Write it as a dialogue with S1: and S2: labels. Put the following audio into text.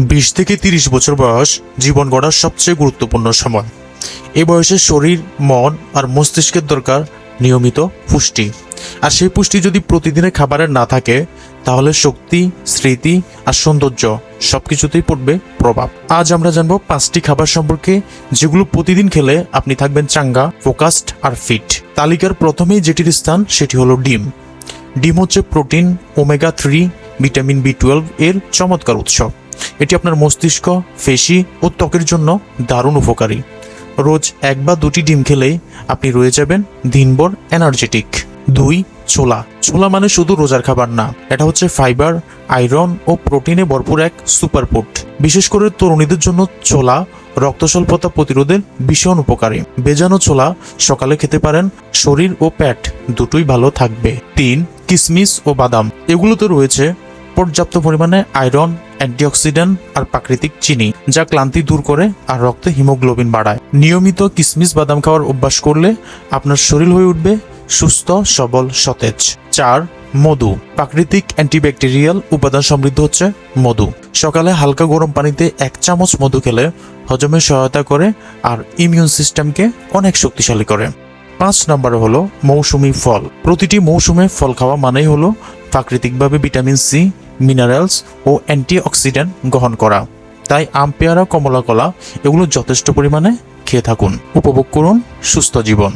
S1: বিশ থেকে তিরিশ বছর বয়স জীবন গড়ার সবচেয়ে গুরুত্বপূর্ণ সময়। এই বয়সে শরীর, মন আর মস্তিষ্কের দরকার নিয়মিত পুষ্টি। আর সেই পুষ্টি যদি প্রতিদিনের খাবারে না থাকে, তাহলে শক্তি, স্মৃতি আর সৌন্দর্য সবকিছুতেই পড়বে প্রভাব। আজ আমরা জানব পাঁচটি খাবার সম্পর্কে যেগুলো প্রতিদিন খেলে আপনি থাকবেন চাঙ্গা, ফোকাসড আর ফিট। তালিকার প্রথমেই যেটির স্থান, সেটি হলো ডিম। ডিম হচ্ছে protein, omega three vitamin B twelve এর চমৎকার উৎস। এটি আপনার মস্তিষ্ক, পেশি ও ত্বকের জন্য দারুণ উপকারী। রোজ এক বা দুটি ডিম খেলেই আপনি রয়ে যাবেন দিনভর এনার্জেটিক। দুই, ছোলা। ছোলা মানে শুধু রোজার খাবার না, এটা হচ্ছে ফাইবার, আয়রন ও প্রোটিনে ভরপুর এক সুপারফুড। বিশেষ করে তরুণীদের জন্য ছোলা রক্ত স্বল্পতা প্রতিরোধের ভীষণ উপকারী। বেজানো ছোলা সকালে খেতে পারেন, শরীর ও পেট দুটোই ভালো থাকবে। তিন, কিসমিস ও বাদাম। এগুলোতে রয়েছে পর্যাপ্ত পরিমাণে আয়রন, অ্যান্টিঅক্সিডেন্ট আর প্রাকৃতিক চিনি, যা ক্লান্তি দূর করে আর রক্তে হিমোগ্লোবিন বাড়ায়। নিয়মিত কিসমিস বাদাম খাওয়ার অভ্যাস করলে আপনার শরীর হয়ে উঠবে সুস্থ, সবল, সতেজ। চার, মধু। প্রাকৃতিক অ্যান্টিব্যাকটেরিয়াল উপাদান সমৃদ্ধ হচ্ছে মধু। সকালে হালকা গরম পানিতে এক চামচ মধু খেলে হজমে সহায়তা করে আর ইমিউন সিস্টেমকে অনেক শক্তিশালী করে। পাঁচ নম্বরে হলো মৌসুমি ফল। প্রতিটি মৌসুমে ফল খাওয়া মানেই হলো প্রাকৃতিকভাবে ভিটামিন সি, মিনারেলস ও অ্যান্টিঅক্সিডেন্ট গ্রহণ করা। তাই আম, পেয়ারা, কমলা, কলা এগুলো যথেষ্ট পরিমাণে খেয়ে থাকুন। উপভোগ করুন সুস্থ জীবন।